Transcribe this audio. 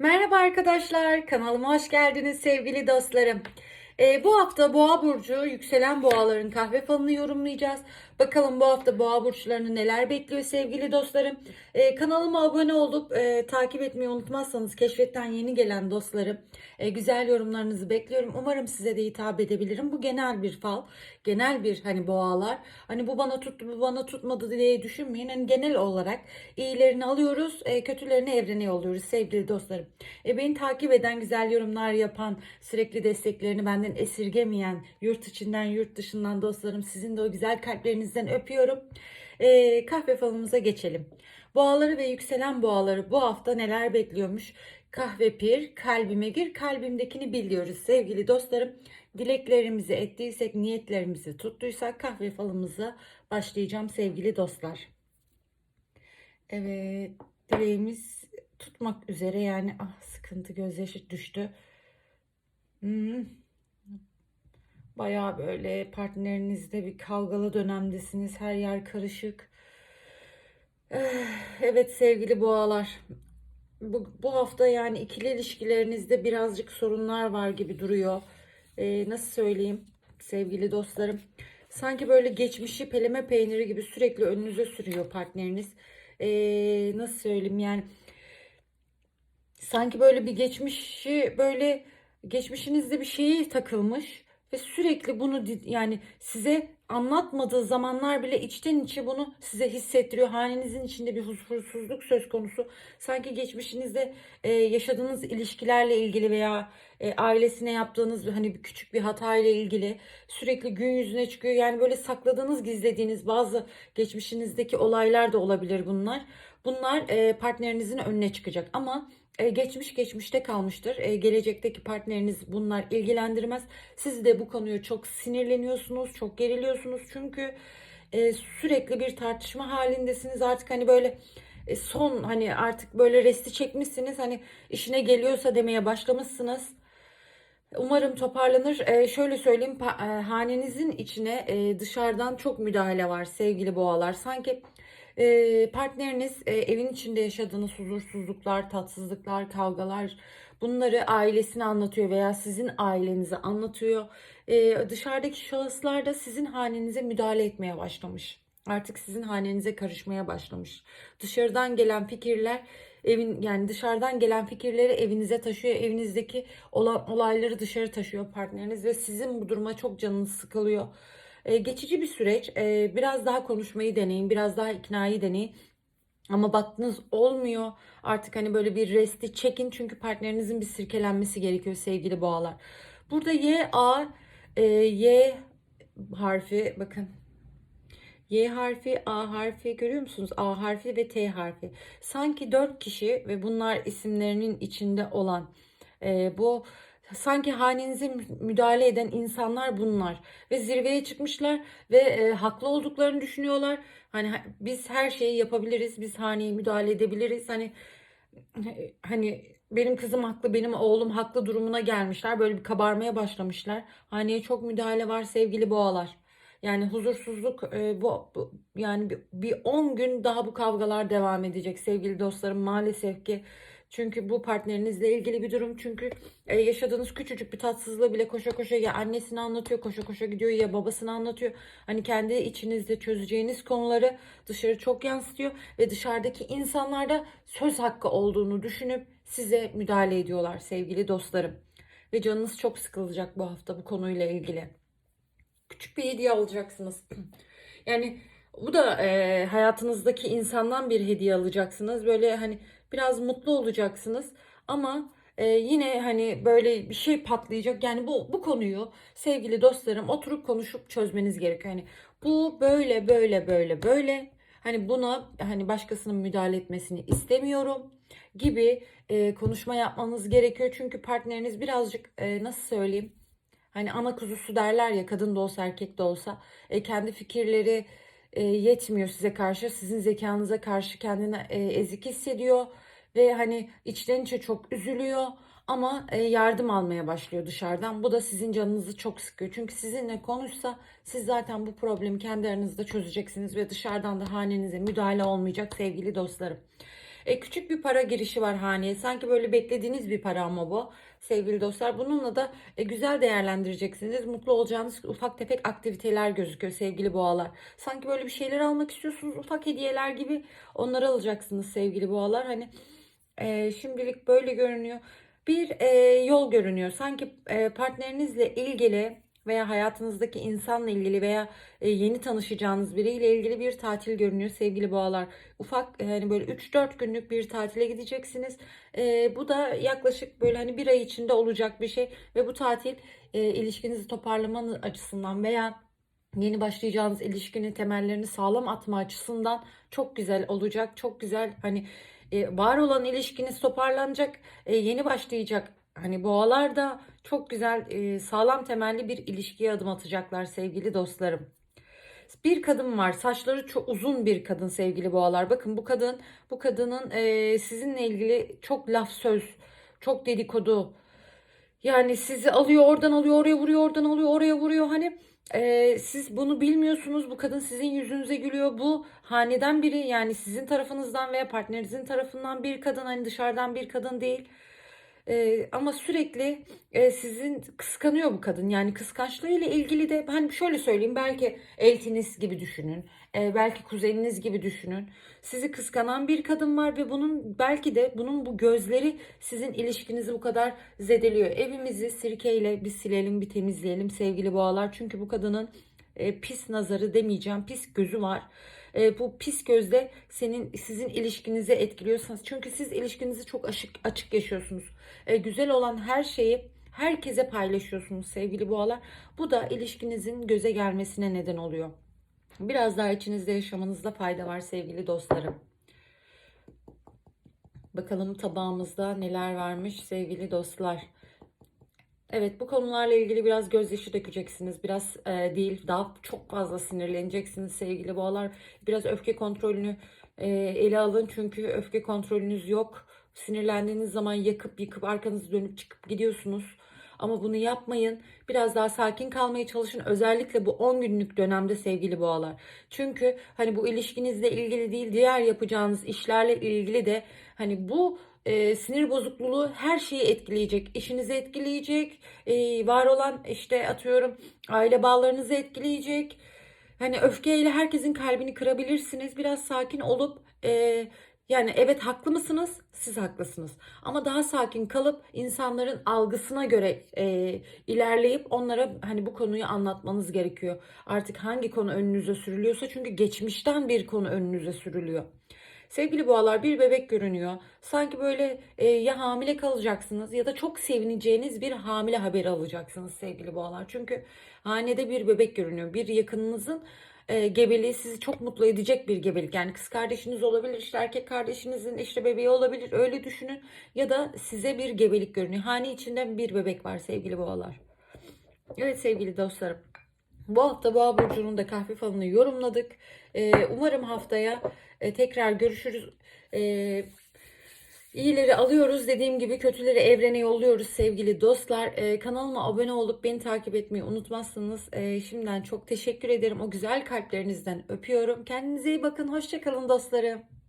Merhaba arkadaşlar, kanalıma hoş geldiniz sevgili dostlarım. Ee, bu hafta Boğa burcu yükselen boğaların kahve falını yorumlayacağız. Bakalım bu hafta Boğa burçlarını neler bekliyor sevgili dostlarım. Ee, kanalıma abone olup e, takip etmeyi unutmazsanız keşfetten yeni gelen dostlarım e, güzel yorumlarınızı bekliyorum. Umarım size de hitap edebilirim. Bu genel bir fal, genel bir hani boğalar. Hani bu bana tuttu, bu bana tutmadı diye düşünmeyin. Hani genel olarak iyilerini alıyoruz, e, kötülerini evrene yolluyoruz sevgili dostlarım. E, beni takip eden, güzel yorumlar yapan, sürekli desteklerini benden esirgemeyen, yurt içinden, yurt dışından dostlarım sizin de o güzel kalplerinizden öpüyorum. E, kahve falımıza geçelim. Boğaları ve yükselen boğaları bu hafta neler bekliyormuş? Kahve pir, kalbime gir, kalbimdekini biliyoruz sevgili dostlarım. Dileklerimizi ettiysek, niyetlerimizi tuttuysak kahve falımıza başlayacağım sevgili dostlar. Evet, dileğimiz tutmak üzere yani ah sıkıntı gözyaşı düştü. Hmm. Bayağı böyle partnerinizde bir kavgalı dönemdesiniz. Her yer karışık. Eh, Evet sevgili boğalar. Bu, bu hafta yani ikili ilişkilerinizde birazcık sorunlar var gibi duruyor. Ee, nasıl söyleyeyim sevgili dostlarım? Sanki böyle geçmişi peleme peyniri gibi sürekli önünüze sürüyor partneriniz. Ee, nasıl söyleyeyim yani sanki böyle bir geçmişi böyle geçmişinizde bir şeyi takılmış ve sürekli bunu yani size anlatmadığı zamanlar bile içten içe bunu size hissettiriyor. Hanenizin içinde bir huzursuzluk söz konusu. Sanki geçmişinizde e, yaşadığınız ilişkilerle ilgili veya e, ailesine yaptığınız hani küçük bir hata ile ilgili sürekli gün yüzüne çıkıyor. Yani böyle sakladığınız, gizlediğiniz bazı geçmişinizdeki olaylar da olabilir bunlar. Bunlar e, partnerinizin önüne çıkacak ama e, geçmiş geçmişte kalmıştır. E, gelecekteki partneriniz bunlar ilgilendirmez. Siz de bu konuya çok sinirleniyorsunuz, çok geriliyorsunuz. Çünkü e, sürekli bir tartışma halindesiniz. Artık hani böyle e, son hani artık böyle resti çekmişsiniz. Hani işine geliyorsa demeye başlamışsınız. Umarım toparlanır. E, şöyle söyleyeyim, e, hanenizin içine e, dışarıdan çok müdahale var sevgili boğalar. Sanki e, partneriniz e, evin içinde yaşadığınız huzursuzluklar, tatsızlıklar, kavgalar bunları ailesine anlatıyor veya sizin ailenize anlatıyor. E, dışarıdaki şahıslar da sizin hanenize müdahale etmeye başlamış. Artık sizin hanenize karışmaya başlamış. Dışarıdan gelen fikirler evin yani dışarıdan gelen fikirleri evinize taşıyor. Evinizdeki olan olayları dışarı taşıyor partneriniz ve sizin bu duruma çok canınız sıkılıyor. Ee, geçici bir süreç. Ee, biraz daha konuşmayı deneyin, biraz daha iknayı deneyin. Ama baktınız olmuyor. Artık hani böyle bir resti çekin çünkü partnerinizin bir sirkelenmesi gerekiyor sevgili boğalar. Burada Y A e, Y harfi bakın Y harfi, A harfi görüyor musunuz? A harfi ve T harfi. Sanki dört kişi ve bunlar isimlerinin içinde olan e, bu sanki hanenize mü- müdahale eden insanlar bunlar ve zirveye çıkmışlar ve e, haklı olduklarını düşünüyorlar. Hani ha- biz her şeyi yapabiliriz, biz haneye müdahale edebiliriz. Hani hani benim kızım haklı, benim oğlum haklı durumuna gelmişler. Böyle bir kabarmaya başlamışlar. Haneye çok müdahale var sevgili boğalar. Yani huzursuzluk e, bu, bu- yani bir 10 gün daha bu kavgalar devam edecek sevgili dostlarım maalesef ki. Çünkü bu partnerinizle ilgili bir durum. Çünkü e, yaşadığınız küçücük bir tatsızlığı bile koşa koşa ya annesine anlatıyor, koşa koşa gidiyor ya babasına anlatıyor. Hani kendi içinizde çözeceğiniz konuları dışarı çok yansıtıyor ve dışarıdaki insanlarda söz hakkı olduğunu düşünüp size müdahale ediyorlar sevgili dostlarım. Ve canınız çok sıkılacak bu hafta bu konuyla ilgili küçük bir hediye alacaksınız. Yani bu da e, hayatınızdaki insandan bir hediye alacaksınız. Böyle hani biraz mutlu olacaksınız ama e, yine hani böyle bir şey patlayacak. Yani bu bu konuyu sevgili dostlarım oturup konuşup çözmeniz gerekiyor. Hani bu böyle böyle böyle böyle hani buna hani başkasının müdahale etmesini istemiyorum gibi e, konuşma yapmanız gerekiyor. Çünkü partneriniz birazcık e, nasıl söyleyeyim Hani ana kuzusu derler ya kadın da olsa erkek de olsa e, kendi fikirleri e, yetmiyor size karşı. Sizin zekanıza karşı kendini e, ezik hissediyor ve hani içten içe çok üzülüyor ama e, yardım almaya başlıyor dışarıdan. Bu da sizin canınızı çok sıkıyor. Çünkü sizinle konuşsa siz zaten bu problemi kendi aranızda çözeceksiniz ve dışarıdan da hanenize müdahale olmayacak sevgili dostlarım. E, küçük bir para girişi var haneye. Sanki böyle beklediğiniz bir para ama bu sevgili dostlar. Bununla da e, güzel değerlendireceksiniz. Mutlu olacağınız ufak tefek aktiviteler gözüküyor sevgili boğalar. Sanki böyle bir şeyler almak istiyorsunuz. Ufak hediyeler gibi onları alacaksınız sevgili boğalar. Hani e, şimdilik böyle görünüyor. Bir e, yol görünüyor. Sanki e, partnerinizle ilgili veya hayatınızdaki insanla ilgili veya e, yeni tanışacağınız biriyle ilgili bir tatil görünüyor sevgili boğalar. Ufak e, hani böyle 3-4 günlük bir tatile gideceksiniz. E, bu da yaklaşık böyle hani bir ay içinde olacak bir şey ve bu tatil e, ilişkinizi toparlamanız açısından veya yeni başlayacağınız ilişkinin temellerini sağlam atma açısından çok güzel olacak. Çok güzel hani e, var olan ilişkiniz toparlanacak, yeni başlayacak. Hani boğalar da çok güzel e, sağlam temelli bir ilişkiye adım atacaklar sevgili dostlarım. Bir kadın var. Saçları çok uzun bir kadın sevgili boğalar. Bakın bu kadın, bu kadının e, sizinle ilgili çok laf söz, çok dedikodu. Yani sizi alıyor, oradan alıyor, oraya vuruyor, oradan alıyor, oraya vuruyor. Hani e, siz bunu bilmiyorsunuz. Bu kadın sizin yüzünüze gülüyor. Bu haneden biri yani sizin tarafınızdan veya partnerinizin tarafından bir kadın hani dışarıdan bir kadın değil. Ee, ama sürekli e, sizin kıskanıyor bu kadın. Yani kıskançlığıyla ilgili de hani şöyle söyleyeyim belki eltiniz gibi düşünün. e, belki kuzeniniz gibi düşünün. Sizi kıskanan bir kadın var ve bunun belki de bunun bu gözleri sizin ilişkinizi bu kadar zedeliyor. Evimizi sirkeyle bir silelim, bir temizleyelim sevgili boğalar. Çünkü bu kadının e, pis nazarı demeyeceğim, pis gözü var. E, bu pis gözde senin sizin ilişkinizi etkiliyorsanız çünkü siz ilişkinizi çok açık açık yaşıyorsunuz. E, güzel olan her şeyi herkese paylaşıyorsunuz sevgili boğalar. Bu da ilişkinizin göze gelmesine neden oluyor. Biraz daha içinizde yaşamanızda fayda var sevgili dostlarım. Bakalım tabağımızda neler varmış sevgili dostlar. Evet bu konularla ilgili biraz gözyaşı dökeceksiniz. Biraz e, değil daha çok fazla sinirleneceksiniz sevgili boğalar. Biraz öfke kontrolünü e, ele alın. Çünkü öfke kontrolünüz yok. Sinirlendiğiniz zaman yakıp yıkıp arkanızı dönüp çıkıp gidiyorsunuz. Ama bunu yapmayın. Biraz daha sakin kalmaya çalışın. Özellikle bu 10 günlük dönemde sevgili boğalar. Çünkü hani bu ilişkinizle ilgili değil diğer yapacağınız işlerle ilgili de hani bu e, sinir bozukluğu her şeyi etkileyecek. İşinizi etkileyecek. e, var olan işte atıyorum aile bağlarınızı etkileyecek. Hani öfkeyle herkesin kalbini kırabilirsiniz. Biraz sakin olup e, yani evet haklı mısınız? Siz haklısınız. Ama daha sakin kalıp insanların algısına göre e, ilerleyip onlara hani bu konuyu anlatmanız gerekiyor. Artık hangi konu önünüze sürülüyorsa çünkü geçmişten bir konu önünüze sürülüyor. Sevgili boğalar bir bebek görünüyor. Sanki böyle e, ya hamile kalacaksınız ya da çok sevineceğiniz bir hamile haberi alacaksınız sevgili boğalar. Çünkü hanede bir bebek görünüyor. Bir yakınınızın e, gebeliği sizi çok mutlu edecek bir gebelik. Yani kız kardeşiniz olabilir, işte erkek kardeşinizin işte bebeği olabilir. Öyle düşünün. Ya da size bir gebelik görünüyor. Hane içinde bir bebek var sevgili boğalar. Evet sevgili dostlarım. Bu hafta Boğa Burcu'nun da kahve falını yorumladık. Ee, umarım haftaya e, tekrar görüşürüz. Ee, iyileri alıyoruz dediğim gibi kötüleri evrene yolluyoruz sevgili dostlar. Ee, kanalıma abone olup beni takip etmeyi unutmazsınız. Ee, şimdiden çok teşekkür ederim. O güzel kalplerinizden öpüyorum. Kendinize iyi bakın. Hoşçakalın dostlarım.